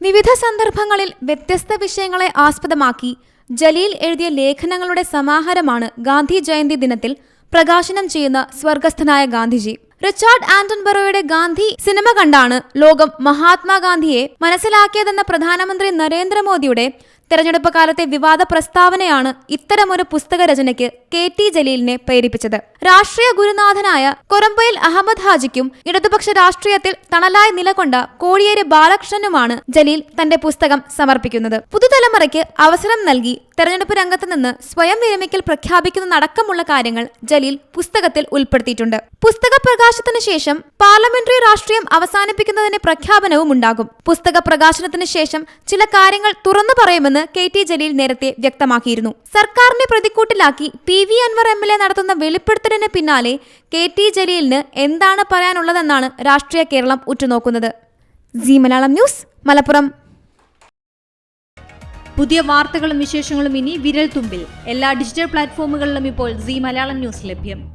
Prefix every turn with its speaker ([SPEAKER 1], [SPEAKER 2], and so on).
[SPEAKER 1] വിവിധ സന്ദർഭങ്ങളിൽ വ്യത്യസ്ത വിഷയങ്ങളെ ആസ്പദമാക്കി ജലീൽ എഴുതിയ ലേഖനങ്ങളുടെ സമാഹാരമാണ് ഗാന്ധി ജയന്തി ദിനത്തിൽ പ്രകാശനം ചെയ്യുന്ന സ്വർഗസ്ഥനായ ഗാന്ധിജി. റിച്ചാർഡ് ആന്റൺ ബറോയുടെ ഗാന്ധി സിനിമ കണ്ടാണ് ലോകം മഹാത്മാഗാന്ധിയെ മനസ്സിലാക്കിയതെന്ന പ്രധാനമന്ത്രി നരേന്ദ്രമോദിയുടെ തെരഞ്ഞെടുപ്പ് കാലത്തെ വിവാദ പ്രസ്താവനയാണ് ഇത്തരമൊരു പുസ്തക രചനയ്ക്ക് കെ ടി ജലീലിനെ പ്രേരിപ്പിച്ചത്. രാഷ്ട്രീയ ഗുരുനാഥനായ കൊറമ്പയിൽ അഹമ്മദ് ഹാജിക്കും ഇടതുപക്ഷ രാഷ്ട്രീയത്തിൽ തണലായി നിലകൊണ്ട കോടിയേരി ബാലകൃഷ്ണനുമാണ് ജലീൽ തന്റെ പുസ്തകം സമർപ്പിക്കുന്നത്. പുതുതലമുറയ്ക്ക് അവസരം നൽകി തെരഞ്ഞെടുപ്പ് രംഗത്ത് നിന്ന് സ്വയം വിരമിക്കൽ പ്രഖ്യാപിക്കുന്നതടക്കമുള്ള കാര്യങ്ങൾ ജലീൽ പുസ്തകത്തിൽ ഉൾപ്പെടുത്തിയിട്ടുണ്ട്. പുസ്തക പ്രകാശത്തിന് ശേഷം പാർലമെന്ററി രാഷ്ട്രീയം അവസാനിപ്പിക്കുന്നതിന്റെ പ്രഖ്യാപനവും ഉണ്ടാകും പുസ്തക പ്രകാശനത്തിന് ശേഷം ചില കാര്യങ്ങൾ തുറന്നു പറയുമെന്ന് കെ ടി ജലീൽ നേരത്തെ വ്യക്തമാക്കിയിരുന്നു. സർക്കാരിനെ പ്രതിക്കൂട്ടിലാക്കി P V Anvar M L A നടത്തുന്ന വെളിപ്പെടുത്തലിന് പിന്നാലെ കെ ടി ജലീലിന് എന്താണ് പറയാനുള്ളതെന്നാണ് രാഷ്ട്രീയ കേരളം ഉറ്റുനോക്കുന്നത്. Zee Malayalam news Malappuram.
[SPEAKER 2] പുതിയ വാർത്തകളും വിശേഷങ്ങളും ഇനി വിരൽ തുമ്പിൽ എല്ലാ ഡിജിറ്റൽ പ്ലാറ്റ്ഫോമുകളിലും ഇപ്പോൾ സി മലയാളം ന്യൂസ് ലഭ്യം.